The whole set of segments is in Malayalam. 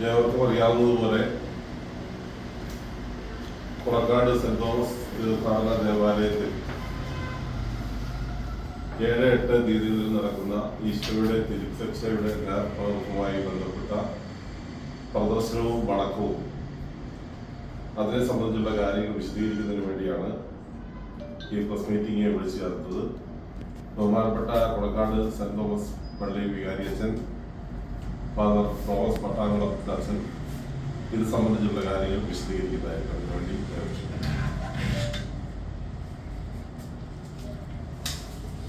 ഏവർക്കും അറിയാവുന്നതുപോലെ പുറക്കാട് സെന്റ് തോമസ് തീർത്ഥാടന ദേവാലയത്തിൽ ഏഴ് എട്ട് തീയതികളിൽ നടക്കുന്ന ഈശോയുടെ തിരുസക്ഷയുടെ ജ്ഞാപകവുമായി ബന്ധപ്പെട്ട പ്രദർശനവും വണക്കവും അതിനെ സംബന്ധിച്ചുള്ള കാര്യങ്ങൾ വിശദീകരിക്കുന്നതിന് വേണ്ടിയാണ് ഈ പ്രസ് മീറ്റിംഗിനെ വിളിച്ചു ചേർത്തത്. ബഹുമാനപ്പെട്ട കൊളക്കാട് സെന്റ് തോമസ് പള്ളി വികാരിയച്ഛൻ ഫാദർ തോമസ് പട്ടാങ്കുളം അച്ഛൻ ഇത് സംബന്ധിച്ചുള്ള കാര്യങ്ങൾ വിശദീകരിക്കുന്നതായിട്ട്.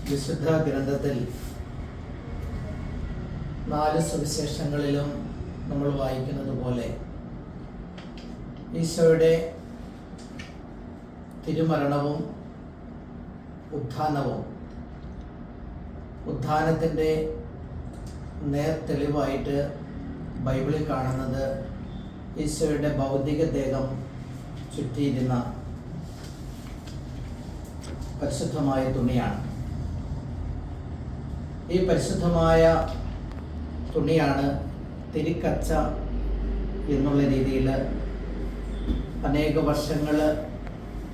വിശുദ്ധ ഗ്രന്ഥത്തിൽ നാല് സുവിശേഷങ്ങളിലും നമ്മൾ വായിക്കുന്നത് പോലെ ഈശോയുടെ തിരുമരണവും ഉത്ഥാനവും ഉത്ഥാനത്തിന്റെ നേർ തെളിവായിട്ട് ബൈബിളിൽ കാണുന്നത് ഈശോയുടെ ഭൗതിക ദേഹം ചുറ്റിയിരുന്ന പരിശുദ്ധമായ തുണിയാണ്. ഈ പരിശുദ്ധമായ തുണിയാണ് തിരിക്കച്ച എന്നുള്ള രീതിയിൽ അനേക വർഷങ്ങൾ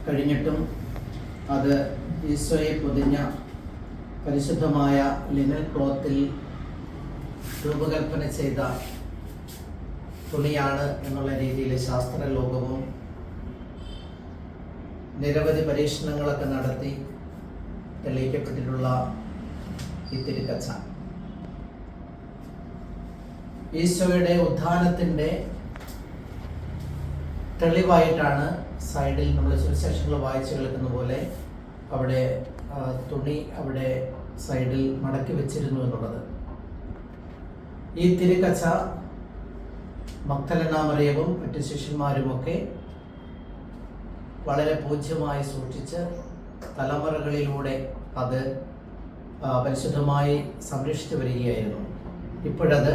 കഴിഞ്ഞിട്ടും അത് ഈശോയെ പൊതിഞ്ഞ പരിശുദ്ധമായ ലിനൽ ക്ലോത്തിൽ രൂപകൽപ്പന ചെയ്ത തുണിയാണ് എന്നുള്ള രീതിയിൽ ശാസ്ത്ര ലോകവും നിരവധി പരീക്ഷണങ്ങളൊക്കെ നടത്തി തെളിയിക്കപ്പെട്ടിട്ടുള്ള ഈ തിരുക്കച്ച ഈശോയുടെ ഉത്ഥാനത്തിന്റെ തെളിവായിട്ടാണ് സൈഡിൽ നമ്മൾ സുവിശേഷങ്ങൾ വായിച്ചു കേൾക്കുന്ന പോലെ അവിടെ തുണി അവിടെ സൈഡിൽ മടക്കി വെച്ചിരുന്നു എന്നുള്ളത്. ഈ തിരുക്കച്ച മക്തലനാമറിയവും മറ്റു ശിഷ്യന്മാരുമൊക്കെ വളരെ പൂജ്യമായി സൂക്ഷിച്ച് തലമുറകളിലൂടെ അത് പരിശുദ്ധമായി സംരക്ഷിച്ചു വരികയായിരുന്നു. ഇപ്പോഴത്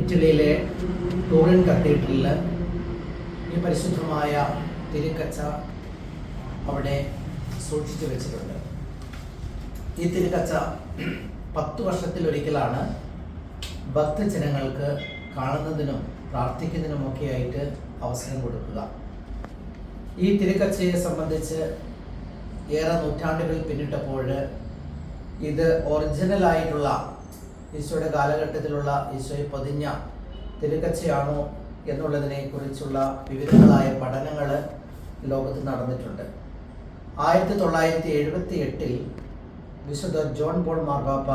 ഇറ്റലിയിലെ ടൂറിൻ കത്തീഡ്രലിൽ ഈ പരിശുദ്ധമായ തിരുക്കച്ച അവിടെ സൂക്ഷിച്ചു വെച്ചിട്ടുണ്ട്. ഈ തിരുക്കച്ച പത്ത് വർഷത്തിലൊരിക്കലാണ് ഭക്തജനങ്ങൾക്ക് കാണുന്നതിനും പ്രാർത്ഥിക്കുന്നതിനുമൊക്കെയായിട്ട് അവസരം കൊടുക്കുക. ഈ തിരുക്കച്ചയെ സംബന്ധിച്ച് ഏറെ നൂറ്റാണ്ടുകൾ പിന്നിട്ടപ്പോൾ ഇത് ഒറിജിനൽ ആയിട്ടുള്ള ഈശോയുടെ കാലഘട്ടത്തിലുള്ള ഈശോയെ പൊതിഞ്ഞ തിരുക്കച്ചയാണോ എന്നുള്ളതിനെ കുറിച്ചുള്ള വിവിധങ്ങളായ പഠനങ്ങൾ ലോകത്ത് നടന്നിട്ടുണ്ട്. ആയിരത്തി തൊള്ളായിരത്തി എഴുപത്തി എട്ടിൽ വിശുദ്ധ ജോൺ പോൾ മാർപ്പാപ്പ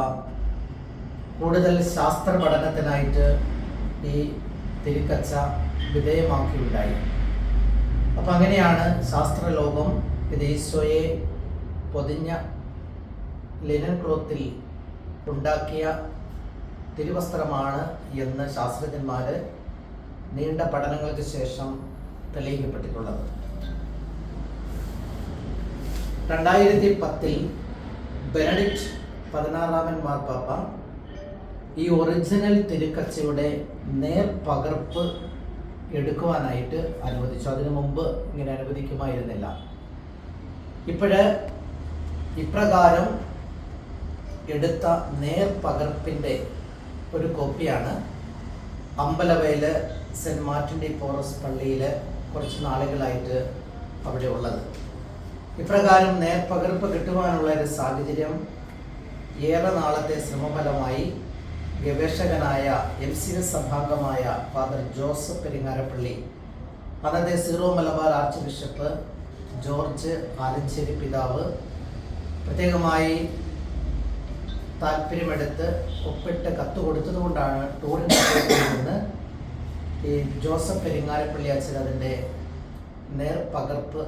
കൂടുതൽ ശാസ്ത്ര പഠനത്തിനായിട്ട് ഈ തിരുക്കച്ച വിധേയമാക്കിയുണ്ടായി. അപ്പം അങ്ങനെയാണ് ശാസ്ത്രലോകം ഇത് ഈശോയെ പൊതിഞ്ഞ ലിനൻ ക്ലോത്തിൽ ഉണ്ടാക്കിയ തിരുവസ്ത്രമാണ് എന്ന് ശാസ്ത്രജ്ഞന്മാർ നീണ്ട പഠനങ്ങൾക്ക് ശേഷം തെളിയിക്കപ്പെട്ടിട്ടുള്ളത്. രണ്ടായിരത്തി പത്തിൽ ബെനഡിക്റ്റ് പതിനാറാമൻ മാർപ്പാപ്പ ഈ ഒറിജിനൽ തിരുക്കച്ചയുടെ നേർ പകർപ്പ് എടുക്കുവാനായിട്ട് അനുവദിച്ചു. അതിനു മുമ്പ് ഇങ്ങനെ അനുവദിക്കുമായിരുന്നില്ല. ഇപ്പോഴ് ഇപ്രകാരം എടുത്ത നേർ പകർപ്പിന്റെ ഒരു കോപ്പിയാണ് അമ്പലവയിൽ സെന്റ് മാർട്ടിന്റെ പോറസ് പള്ളിയിൽ കുറച്ച് നാളുകളായിട്ട് അവിടെ ഉള്ളത്. ഇപ്രകാരം നേർപകർപ്പ് കിട്ടുവാനുള്ള ഒരു സാഹചര്യം ഏറെ നാളത്തെ ശ്രമഫലമായി ഗവേഷകനായ എം സി എസ് സഭാംഗമായ ഫാദർ ജോസഫ് പെരിങ്ങാരപ്പള്ളി അന്നത്തെ Syro Malabar archbishop George Alencherry പിതാവ് പ്രത്യേകമായി താല്പര്യമെടുത്ത് ഒപ്പിട്ട് കത്ത് കൊടുത്തതുകൊണ്ടാണ് ടൂറിന് നിന്ന് ഈ ജോസഫ് പെരിങ്ങാരപ്പള്ളി അച്ഛൻ അതിന്റെ നേർപകർപ്പ്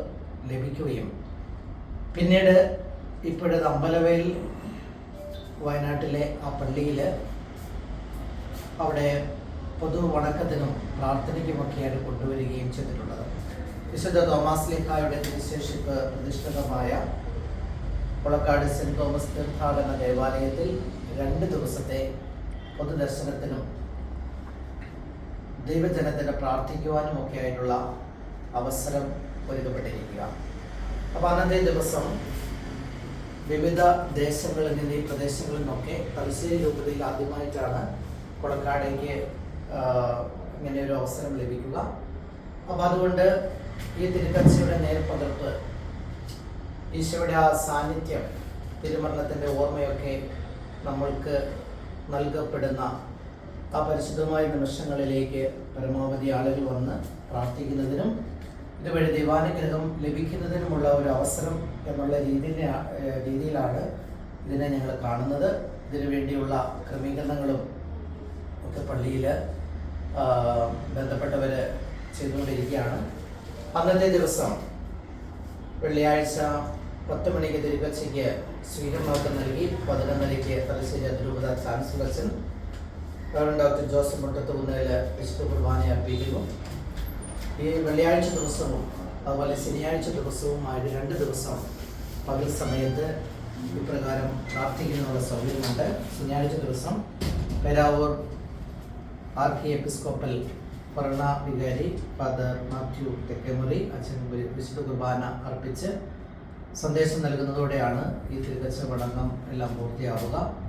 ലഭിക്കുകയും പിന്നീട് ഇപ്പോഴത് അമ്പലവയൽ വയനാട്ടിലെ ആ പള്ളിയിൽ അവിടെ പൊതു വണക്കത്തിനും പ്രാർത്ഥനയ്ക്കുമൊക്കെയാണ് കൊണ്ടുവരികയും ചെയ്തിട്ടുള്ളത്. വിശുദ്ധ തോമസ് ലിഹായുടെ തിരുശേഷിപ്പ് പ്രതിഷ്ഠിതമായ കുളക്കാട് സെന്റ് തോമസ് തീർത്ഥാടന ദേവാലയത്തിൽ രണ്ട് ദിവസത്തെ പൊതുദർശനത്തിനും ദൈവജനത്തിന് പ്രാർത്ഥിക്കുവാനും ഒക്കെ ആയിട്ടുള്ള അവസരം ഒരുക്കപ്പെട്ടിരിക്കുക. അപ്പോൾ അന്നത്തെ ദിവസം വിവിധ ദേശങ്ങളിൽ നിന്ന് ഈ പ്രദേശങ്ങളിൽ നിന്നൊക്കെ തലശ്ശേരി രൂപതയിൽ ആദ്യമായിട്ടാണ് കൊളക്കാടേക്ക് ആ, ഇങ്ങനെ ഒരു അവസരം ലഭിക്കുക. അപ്പോൾ അതുകൊണ്ട് ഈ തിരുക്കച്ചയുടെ നേർപ്പകർപ്പ് ഈശോയുടെ ആ സാന്നിധ്യം തിരുമരണത്തിന്റെ ഓർമ്മയൊക്കെ നമ്മൾക്ക് നൽകപ്പെടുന്ന ആ പരിശുദ്ധമായ നിമിഷങ്ങളിലേക്ക് പരമാവധി ആളുകൾ വന്ന് പ്രാർത്ഥിക്കുന്നതിനും ഇതുവഴി ദൈവാനുഗ്രഹം ലഭിക്കുന്നതിനുമുള്ള ഒരു അവസരം എന്നുള്ള രീതിയിലെ രീതിയിലാണ് ഇതിനെ ഞങ്ങൾ കാണുന്നത്. ഇതിനു വേണ്ടിയുള്ള ക്രമീകരണങ്ങളും ഒക്കെ പള്ളിയിൽ ബന്ധപ്പെട്ടവർ ചെയ്തുകൊണ്ടിരിക്കുകയാണ്. അന്നത്തെ ദിവസം വെള്ളിയാഴ്ച പത്ത് മണിക്ക് തിരുക്കച്ചയ്ക്ക് സ്വീകരണമൊക്കെ നൽകി. പതിനൊന്നരയ്ക്ക് തലശ്ശേരി അതിരൂപത ചാൻസലർച്ചൻ ഗവർണർ ഡോക്ടർ ജോസഫ് മുട്ടത്തുകുന്നതിൽ വിശുദ്ധ കുർബാന അർപ്പിക്കുന്നു. ഈ വെള്ളിയാഴ്ച ദിവസവും അതുപോലെ ശനിയാഴ്ച ദിവസവുമായിട്ട് രണ്ട് ദിവസം പകൽ സമയത്ത് ഇപ്രകാരം പ്രാർത്ഥിക്കുന്നതിനുള്ള സൗകര്യമുണ്ട്. ശനിയാഴ്ച ദിവസം പെരാവൂർ ആർക്കി എപ്പിസ്കോപ്പൽ ഭരണ വികാരി ഫാദർ മാത്യു തെക്കേമുറി അച്ഛൻ വിശുദ്ധ കുർബാന അർപ്പിച്ച് സന്ദേശം നൽകുന്നതോടെയാണ് ഈ തിരുവച്ച എല്ലാം പൂർത്തിയാവുക.